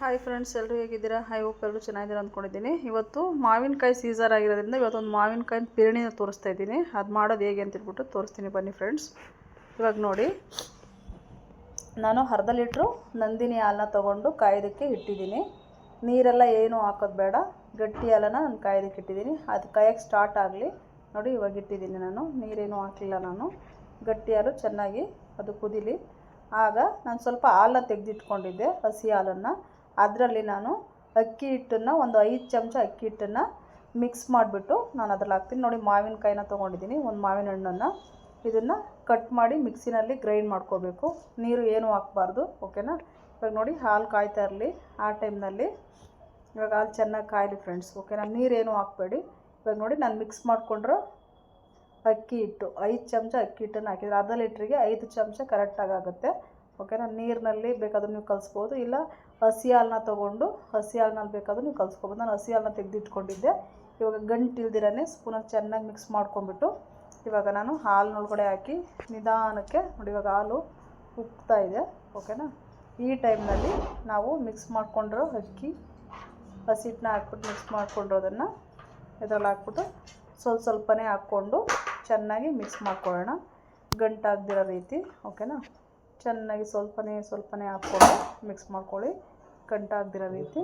Hi friends ಎಲ್ಲರೂ ಹೇಗಿದ್ದೀರಾ? High hope ಎಲ್ಲರೂ ಚೆನ್ನಾಗಿದ್ದೀರಾ ಅಂದ್ಕೊಂಡಿದ್ದೀನಿ. ಇವತ್ತು ಮಾವಿನಕಾಯಿ ಸೀಸರ್ ಆಗಿರೋದ್ರಿಂದ ಇವತ್ತೊಂದು ಮಾವಿನಕಾಯಿ ಪಿರಣಿನ ತೋರಿಸ್ತಾ ಇದ್ದೀನಿ. ಅದು ಮಾಡೋದು ಹೇಗೆ ಅಂತ ಹೇಳ್ಬಿಟ್ಟು ತೋರಿಸ್ತೀನಿ ಬನ್ನಿ ಫ್ರೆಂಡ್ಸ್ ಇವಾಗ ನೋಡಿ. ನಾನು ಅರ್ಧ ಲೀಟ್ರು ನಂದಿನಿ ಹಾಲನ್ನ ತೊಗೊಂಡು ಕಾಯೋದಕ್ಕೆ ಇಟ್ಟಿದ್ದೀನಿ. ನೀರೆಲ್ಲ ಏನೂ ಹಾಕೋದು ಬೇಡ. ಗಟ್ಟಿ ಹಾಲನ್ನು ನಾನು ಕಾಯೋದಕ್ಕೆ ಇಟ್ಟಿದ್ದೀನಿ. ಅದು ಕಾಯೋಕ್ಕೆ ಸ್ಟಾರ್ಟ್ ಆಗಲಿ. ನೋಡಿ, ಇವಾಗ ಇಟ್ಟಿದ್ದೀನಿ ನಾನು. ನೀರೇನು ಹಾಕಲಿಲ್ಲ ನಾನು. ಗಟ್ಟಿ ಹಾಲು ಚೆನ್ನಾಗಿ ಅದು ಕುದೀಲಿ. ಆಗ ನಾನು ಸ್ವಲ್ಪ ಹಾಲನ್ನ ತೆಗೆದಿಟ್ಕೊಂಡಿದ್ದೆ, ಹಸಿ ಹಾಲನ್ನು. ಅದರಲ್ಲಿ ನಾನು ಅಕ್ಕಿ ಹಿಟ್ಟನ್ನು ಒಂದು ಐದು ಚಮಚ ಅಕ್ಕಿ ಹಿಟ್ಟನ್ನು ಮಿಕ್ಸ್ ಮಾಡಿಬಿಟ್ಟು ನಾನು ಅದ್ರಲ್ಲಿ ಹಾಕ್ತೀನಿ. ನೋಡಿ ಮಾವಿನಕಾಯಿನ ತೊಗೊಂಡಿದ್ದೀನಿ. ಒಂದು ಮಾವಿನ ಹಣ್ಣನ್ನು ಇದನ್ನು ಕಟ್ ಮಾಡಿ ಮಿಕ್ಸಿನಲ್ಲಿ ಗ್ರೈಂಡ್ ಮಾಡ್ಕೋಬೇಕು. ನೀರು ಏನೂ ಹಾಕ್ಬಾರ್ದು ಓಕೆನಾ ಇವಾಗ ನೋಡಿ ಹಾಲು ಕಾಯ್ತಾ ಇರಲಿ. ಆ ಟೈಮ್ನಲ್ಲಿ ಇವಾಗ ಹಾಲು ಚೆನ್ನಾಗಿ ಕಾಯಲಿ ಫ್ರೆಂಡ್ಸ್ ಓಕೆನಾ ನೀರೇನು ಹಾಕ್ಬೇಡಿ. ಇವಾಗ ನೋಡಿ ನಾನು ಮಿಕ್ಸ್ ಮಾಡಿಕೊಂಡ್ರೆ ಅಕ್ಕಿ ಹಿಟ್ಟು, ಐದು ಚಮಚ ಅಕ್ಕಿ ಹಿಟ್ಟನ್ನು ಹಾಕಿದ್ರೆ ಅರ್ಧ ಲೀಟ್ರಿಗೆ ಐದು ಚಮಚ ಕರೆಕ್ಟಾಗಿ ಆಗುತ್ತೆ. ಓಕೆನಾ ನೀರಿನಲ್ಲಿ ಬೇಕಾದರೂ ನೀವು ಕಲಿಸ್ಬೋದು. ಇಲ್ಲ, ಹಸಿ ಹಾಲನ್ನ ತೊಗೊಂಡು ಹಸಿ ಹಾಲಿನಲ್ಲಿ ಬೇಕಾದರೂ ನೀವು ಕಲಿಸ್ಕೊಬೋದು. ನಾನು ಹಸಿ ಹಾಲನ್ನ ತೆಗೆದಿಟ್ಕೊಂಡಿದ್ದೆ. ಇವಾಗ ಗಂಟು ಇಲ್ದಿರೇ ಸ್ಪೂನಲ್ಲಿ ಚೆನ್ನಾಗಿ ಮಿಕ್ಸ್ ಮಾಡ್ಕೊಂಬಿಟ್ಟು ಇವಾಗ ನಾನು ಹಾಲಿನೊಳಗಡೆ ಹಾಕಿ ನಿಧಾನಕ್ಕೆ ನೋಡಿ, ಇವಾಗ ಹಾಲು ಉಕ್ತಾ ಇದೆ. ಓಕೆನಾ ಈ ಟೈಮ್ನಲ್ಲಿ ನಾವು ಮಿಕ್ಸ್ ಮಾಡಿಕೊಂಡಿರೋ ಅಕ್ಕಿ ಹಸಿಟ್ಟನ್ನ ಹಾಕ್ಬಿಟ್ಟು ಮಿಕ್ಸ್ ಮಾಡ್ಕೊಂಡಿರೋದನ್ನು ಇದರಲ್ಲಿ ಹಾಕ್ಬಿಟ್ಟು ಸ್ವಲ್ಪ ಸ್ವಲ್ಪನೇ ಹಾಕ್ಕೊಂಡು ಚೆನ್ನಾಗಿ ಮಿಕ್ಸ್ ಮಾಡ್ಕೊಳ್ಳೋಣ. ಗಂಟಾಗ್ದಿರೋ ರೀತಿ. ಓಕೆನಾ ಚೆನ್ನಾಗಿ ಸ್ವಲ್ಪನೇ ಸ್ವಲ್ಪನೇ ಹಾಕ್ಕೊಂಡು ಮಿಕ್ಸ್ ಮಾಡ್ಕೊಳ್ಳಿ. ಗಂಟಾಗದಿರೋ ರೀತಿ.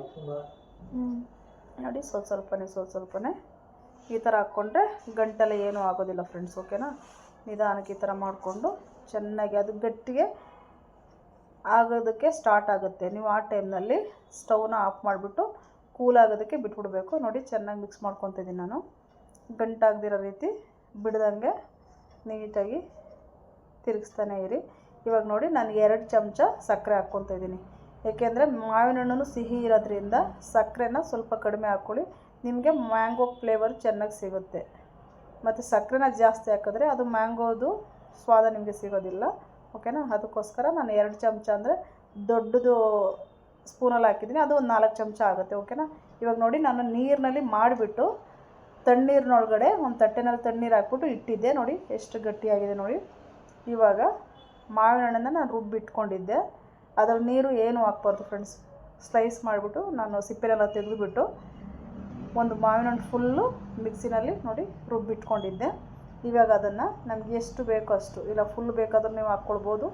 ನೋಡಿ, ಸ್ವಲ್ಪ ಸ್ವಲ್ಪನೇ ಸ್ವಲ್ಪ ಸ್ವಲ್ಪನೇ. ಈ ಥರ ಹಾಕ್ಕೊಂಡ್ರೆ ಗಂಟೆಲ್ಲ ಏನೂ ಆಗೋದಿಲ್ಲ ಫ್ರೆಂಡ್ಸ್ ಓಕೆನಾ ನಿಧಾನಕ್ಕೆ ಈ ಥರ ಮಾಡಿಕೊಂಡು ಚೆನ್ನಾಗಿ ಅದು ಗಟ್ಟಿಗೆ ಆಗೋದಕ್ಕೆ ಸ್ಟಾರ್ಟ್ ಆಗುತ್ತೆ. ನೀವು ಆ ಟೈಮ್ನಲ್ಲಿ ಸ್ಟವ್ನ ಆಫ್ ಮಾಡಿಬಿಟ್ಟು ಕೂಲ್ ಆಗೋದಕ್ಕೆ ಬಿಟ್ಬಿಡ್ಬೇಕು. ನೋಡಿ, ಚೆನ್ನಾಗಿ ಮಿಕ್ಸ್ ಮಾಡ್ಕೊತಿದ್ದೀನಿ ನಾನು. ಗಂಟಾಗ್ದಿರೋ ರೀತಿ ಬಿಡ್ದಂಗೆ ನೀಟಾಗಿ ತಿರುಗಿಸ್ತಾನೆ ಇರಿ. ಇವಾಗ ನೋಡಿ ನಾನು ಎರಡು ಚಮಚ ಸಕ್ಕರೆ ಹಾಕ್ಕೊತಾ ಇದ್ದೀನಿ. ಏಕೆಂದರೆ ಮಾವಿನ ಹಣ್ಣು ಸಿಹಿ ಇರೋದ್ರಿಂದ ಸಕ್ಕರೆನ ಸ್ವಲ್ಪ ಕಡಿಮೆ ಹಾಕ್ಕೊಳ್ಳಿ. ನಿಮಗೆ ಮ್ಯಾಂಗೋ ಫ್ಲೇವರ್ ಚೆನ್ನಾಗಿ ಸಿಗುತ್ತೆ. ಮತ್ತು ಸಕ್ಕರೆನ ಜಾಸ್ತಿ ಹಾಕಿದ್ರೆ ಅದು ಮ್ಯಾಂಗೋದು ಸ್ವಾದ ನಿಮಗೆ ಸಿಗೋದಿಲ್ಲ. ಓಕೆನಾ? ಅದಕ್ಕೋಸ್ಕರ ನಾನು ಎರಡು ಚಮಚ ಅಂದರೆ ದೊಡ್ಡದು ಸ್ಪೂನಲ್ಲಿ ಹಾಕಿದ್ದೀನಿ. ಅದು ಒಂದು ನಾಲ್ಕು ಚಮಚ ಆಗುತ್ತೆ. ಓಕೆನಾ? ಇವಾಗ ನೋಡಿ ನಾನು ನೀರಿನಲ್ಲಿ ಮಾಡಿಬಿಟ್ಟು ತಣ್ಣೀರಿನೊಳಗಡೆ ಒಂದು ತಟ್ಟೆನಲ್ಲಿ ತಣ್ಣೀರು ಹಾಕ್ಬಿಟ್ಟು ಇಟ್ಟಿದ್ದೆ ನೋಡಿ. ಎಷ್ಟು ಗಟ್ಟಿಯಾಗಿದೆ ನೋಡಿ. ಇವಾಗ ಮಾವಿನ ಹಣ್ಣನ್ನು ನಾನು ರುಬ್ಬಿಟ್ಕೊಂಡಿದ್ದೆ. ಅದರ ನೀರು ಏನು ಹಾಕ್ಬಾರ್ದು ಫ್ರೆಂಡ್ಸ್ ಸ್ಲೈಸ್ ಮಾಡಿಬಿಟ್ಟು ನಾನು ಸಿಪ್ಪೆನೆಲ್ಲ ತೆಗೆದುಬಿಟ್ಟು ಒಂದು ಮಾವಿನ ಹಣ್ಣು ಫುಲ್ಲು ಮಿಕ್ಸಿನಲ್ಲಿ ನೋಡಿ ರುಬ್ಬಿಟ್ಕೊಂಡಿದ್ದೆ. ಇವಾಗ ಅದನ್ನು ನಮಗೆ ಎಷ್ಟು ಬೇಕೋ ಅಷ್ಟು, ಇಲ್ಲ ಫುಲ್ ಬೇಕಾದ್ರೂ ನೀವು ಹಾಕ್ಕೊಳ್ಬೋದು,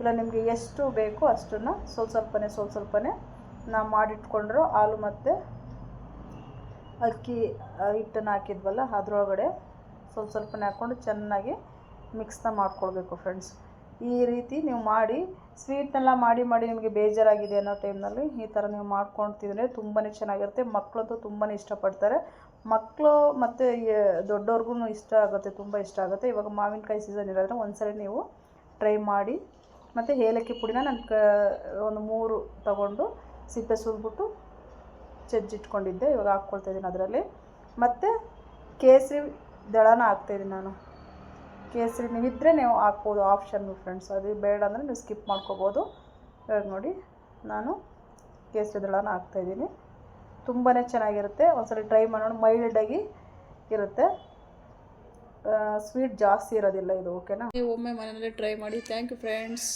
ಇಲ್ಲ ನಿಮಗೆ ಎಷ್ಟು ಬೇಕೋ ಅಷ್ಟನ್ನು ಸ್ವಲ್ಪ ಸ್ವಲ್ಪನೇ ಸ್ವಲ್ಪ ಸ್ವಲ್ಪನೇ ನಾವು ಮಾಡಿಟ್ಕೊಂಡ್ರು ಹಾಲು ಮತ್ತು ಅಕ್ಕಿ ಹಿಟ್ಟನ್ನು ಹಾಕಿದ್ವಲ್ಲ ಅದರೊಳಗಡೆ ಸ್ವಲ್ಪ ಸ್ವಲ್ಪನೇ ಹಾಕ್ಕೊಂಡು ಚೆನ್ನಾಗಿ ಮಿಕ್ಸ್ನ ಮಾಡ್ಕೊಳ್ಬೇಕು ಫ್ರೆಂಡ್ಸ್ ಈ ರೀತಿ ನೀವು ಮಾಡಿ ಸ್ವೀಟ್ನೆಲ್ಲ ಮಾಡಿ ಮಾಡಿ ನಿಮಗೆ ಬೇಜಾರಾಗಿದೆ ಅನ್ನೋ ಟೈಮ್ನಲ್ಲಿ ಈ ಥರ ನೀವು ಮಾಡ್ಕೊಳ್ತಿದ್ರೆ ತುಂಬಾ ಚೆನ್ನಾಗಿರುತ್ತೆ. ಮಕ್ಕಳಂತೂ ತುಂಬಾ ಇಷ್ಟಪಡ್ತಾರೆ. ಮಕ್ಕಳು ಮತ್ತು ದೊಡ್ಡವ್ರಿಗೂ ಇಷ್ಟ ಆಗುತ್ತೆ, ತುಂಬ ಇಷ್ಟ ಆಗುತ್ತೆ. ಇವಾಗ ಮಾವಿನಕಾಯಿ ಸೀಸನ್ ಇರೋದ್ರೆ ಒಂದ್ಸರಿ ನೀವು ಟ್ರೈ ಮಾಡಿ, ಮತ್ತು ಏಲಕ್ಕಿ ಪುಡಿನ ನಾನು ಕ, ಒಂದು ಮೂರು ತಗೊಂಡು ಸಿಪ್ಪೆ ಸುಲ್ಬಿಟ್ಟು ಚಜ್ಜಿಟ್ಕೊಂಡಿದ್ದೆ ಇವಾಗ ಹಾಕ್ಕೊಳ್ತಾ ಇದ್ದೀನಿ ಅದರಲ್ಲಿ. ಮತ್ತು ಕೇಸರಿ ದಳನ ಹಾಕ್ತಾಯಿದ್ದೀನಿ ನಾನು. ಕೇಸರಿ ನೀವಿದ್ದರೆ ನೀವು ಹಾಕ್ಬೋದು ಆಪ್ಷನ್ನು ಫ್ರೆಂಡ್ಸ್ ಅದು ಬೇಡ ಅಂದರೆ ನೀವು ಸ್ಕಿಪ್ ಮಾಡ್ಕೋಬೋದು. ಇವಾಗ ನೋಡಿ, ನಾನು ಕೇಸರಿ ದಳನ ಹಾಕ್ತಾಯಿದ್ದೀನಿ ತುಂಬಾ ಚೆನ್ನಾಗಿರುತ್ತೆ. ಒಂದ್ಸಲ ಟ್ರೈ ಮಾಡೋಣ. ಮೈಲ್ಡಾಗಿ ಇರುತ್ತೆ. ಸ್ವೀಟ್ ಜಾಸ್ತಿ ಇರೋದಿಲ್ಲ ಇದು ಓಕೆನಾ ನೀವು ಒಮ್ಮೆ ಮನೆಯಲ್ಲೇ ಟ್ರೈ ಮಾಡಿ. Thank you friends